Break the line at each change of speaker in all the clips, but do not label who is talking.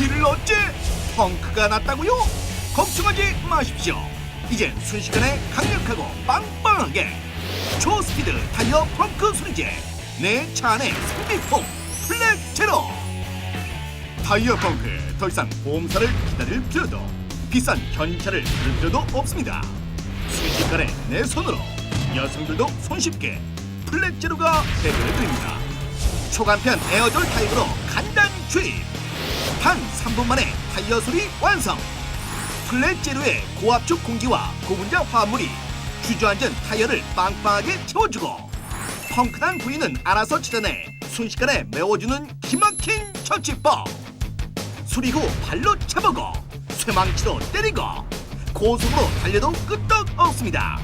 이를 어째 펑크가 났다고요? 걱정하지 마십시오. 이젠 순식간에 강력하고 빵빵하게 초스피드 타이어 펑크 소리제 내 차 안의 생리품 플랫 제로 타이어 펑크 더 이상 보험사를 기다릴 필요도 비싼 견차를 들을 필요도 없습니다. 순식간에 내 손으로 여성들도 손쉽게 플랫 제로가 해결해드립니다. 초간편 에어졸 타입으로 간단 주입 단 3분 만에 타이어 소리 완성. 플랫 제로의 고압축 공기와 고분자 화합물이 주저앉은 타이어를 빵빵하게 채워주고 펑크난 부위는 알아서 찾아내 순식간에 메워주는 기막힌 처치법. 수리 후 발로 차보고 쇠망치로 때리고 고속으로 달려도 끄떡 없습니다.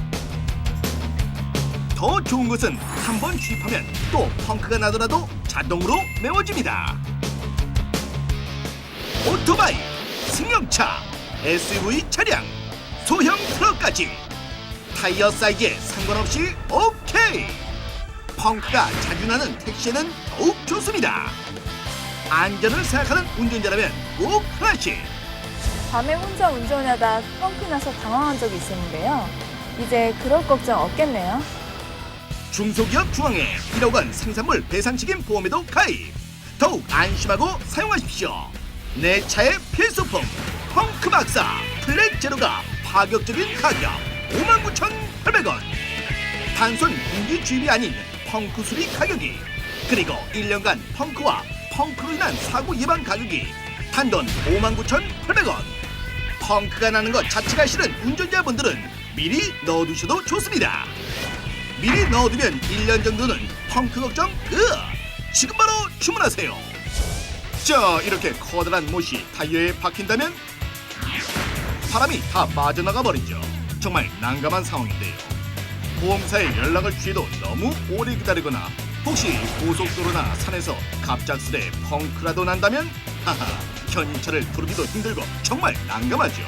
더 좋은 것은 한 번 주입하면 또 펑크가 나더라도 자동으로 메워집니다. 오토바이, 승용차, SUV 차량, 소형 트럭까지 타이어 사이즈에 상관없이 오케이. 펑크가 자주 나는 택시에는 더욱 좋습니다. 안전을 생각하는 운전자라면 꼭 하나씩.
밤에 혼자 운전하다 펑크 나서 당황한 적이 있었는데요. 이제 그럴 걱정 없겠네요.
중소기업 중앙에 1억 원 생산물 배상 책임 보험에도 가입. 더욱 안심하고 사용하십시오. 내 차의 필수품 펑크 박사 플랫 제로가 파격적인 가격 59,800원. 단순 공기 주입이 아닌 펑크 수리 가격이 그리고 1년간 펑크와 펑크로 인한 사고 예방 가격이 단돈 59,800원. 펑크가 나는 것 자체가 싫은 운전자분들은 미리 넣어두셔도 좋습니다. 미리 넣어두면 1년 정도는 펑크 걱정 끝! 지금 바로 주문하세요. 자, 이렇게 커다란 못이 타이어에 박힌다면 바람이 다 빠져나가 버리죠. 정말 난감한 상황인데요. 보험사에 연락을 취해도 너무 오래 기다리거나 혹시 고속도로나 산에서 갑작스레 펑크라도 난다면 하하 견인차를 부르기도 힘들고 정말 난감하죠.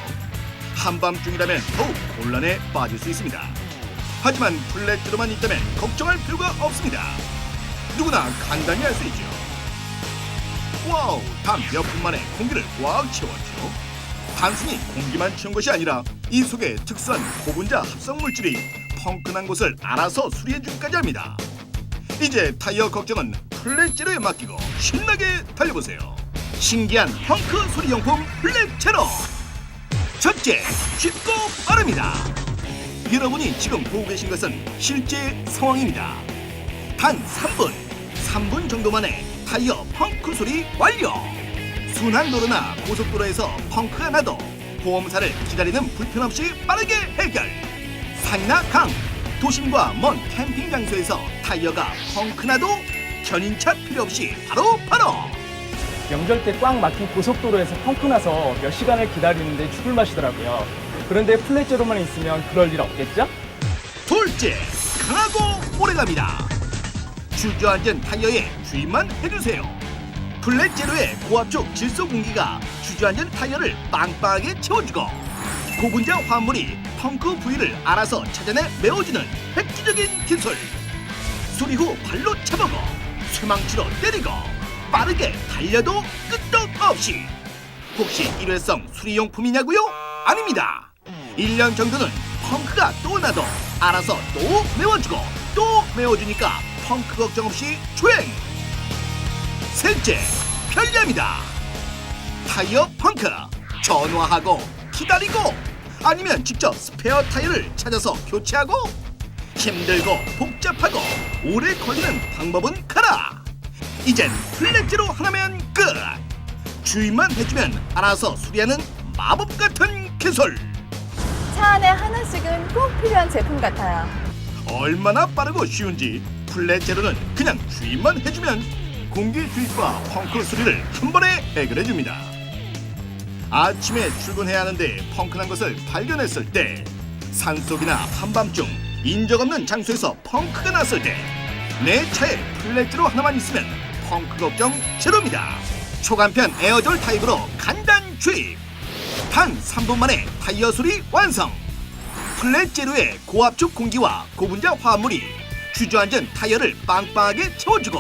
한밤중이라면 더욱 곤란에 빠질 수 있습니다. 하지만 플랫으로만 있다면 걱정할 필요가 없습니다. 누구나 간단히 할 수 있죠. 와우, 단몇 분 만에 공기를 꽉 채웠죠. 단순히 공기만 채운 것이 아니라 이 속에 특수한 고분자 합성 물질이 펑크난 곳을 알아서 수리해주기까지 합니다. 이제 타이어 걱정은 플랫제로에 맡기고 신나게 달려보세요. 신기한 펑크 수리용품 플랫제로. 첫째, 쉽고 빠릅니다. 여러분이 지금 보고 계신 것은 실제 상황입니다. 단 3분, 3분 정도 만에 타이어 펑크 소리 완료. 순환도로나 고속도로에서 펑크가 나도 보험사를 기다리는 불편 없이 빠르게 해결. 산이나 강, 도심과 먼 캠핑 장소에서 타이어가 펑크 나도 견인차 필요 없이 바로 바로.
명절 때 꽉 막힌 고속도로에서 펑크 나서 몇 시간을 기다리는데 죽을 맛이더라고요. 그런데 플랫제로만 있으면 그럴 일 없겠죠?
둘째, 강하고 오래갑니다. 주저앉은 타이어에 주입만 해주세요. 플랫제로의 고압축 질소 공기가 주저앉은 타이어를 빵빵하게 채워주고 고분자 화물이 펑크 부위를 알아서 찾아내 메워주는 획기적인 기술. 수리 후 발로 차보고 쇠망치로 때리고 빠르게 달려도 끄떡 없이. 혹시 일회성 수리용품이냐고요? 아닙니다. 1년 정도는 펑크가 또 나도 알아서 또 메워주고 또 메워주니까 펑크 걱정 없이 주행. 셋째, 편리합니다. 타이어 펑크 전화하고 기다리고 아니면 직접 스페어 타이어를 찾아서 교체하고 힘들고 복잡하고 오래 걸리는 방법은 가라. 이젠 플랫지로 하나면 끝. 주의만 해주면 알아서 수리하는 마법 같은 기술.
차 안에 하나씩은 꼭 필요한 제품 같아요.
얼마나 빠르고 쉬운지 플랫제로는 그냥 주입만 해주면 공기 주입과 펑크 수리를 한 번에 해결해줍니다. 아침에 출근해야 하는데 펑크난 것을 발견했을 때 산속이나 한밤중 인적 없는 장소에서 펑크가 났을 때 내 차에 플랫제로 하나만 있으면 펑크 걱정 제로입니다. 초간편 에어졸 타입으로 간단 주입 단 3분 만에 타이어 수리 완성 플랫 제로의 고압축 공기와 고분자 화합물이 주저앉은 타이어를 빵빵하게 채워주고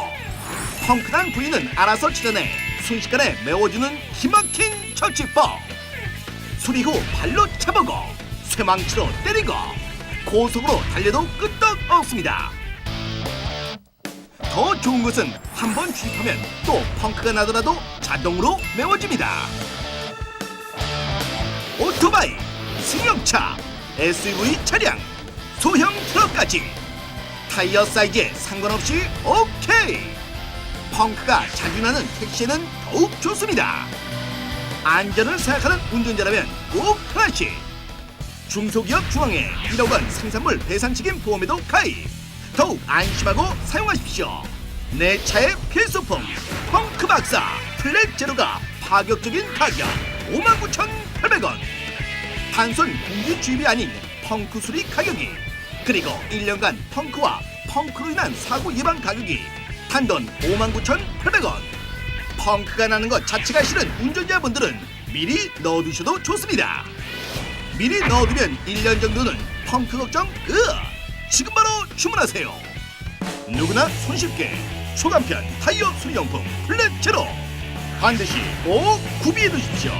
펑크난 부위는 알아서 찾아내 순식간에 메워주는 기막힌 처치법. 수리 후 발로 차보고 쇠망치로 때리고 고속으로 달려도 끄떡 없습니다. 더 좋은 것은 한 번 주입하면 또 펑크가 나더라도 자동으로 메워집니다. 오토바이, 승용차, SUV 차량, 소형 트럭까지 타이어 사이즈에 상관없이 오케이. 펑크가 자주 나는 택시에는 더욱 좋습니다. 안전을 생각하는 운전자라면 꼭 하나씩 중소기업 중앙에 1억 원 생산물 배상 책임 보험에도 가입. 더욱 안심하고 사용하십시오. 내 차의 필수품 펑크 박사 플랫 제로가 파격적인 가격 59,800원. 단순 공기 주입이 아닌 펑크 수리 가격이 그리고 1년간 펑크와 펑크로 인한 사고 예방 가격이 단돈 59,800원. 펑크가 나는 것 자체가 싫은 운전자분들은 미리 넣어두셔도 좋습니다. 미리 넣어두면 1년 정도는 펑크 걱정 끝! 지금 바로 주문하세요. 누구나 손쉽게 초간편 타이어 수리용품 플랫 제로 반드시 꼭 구비해 두십시오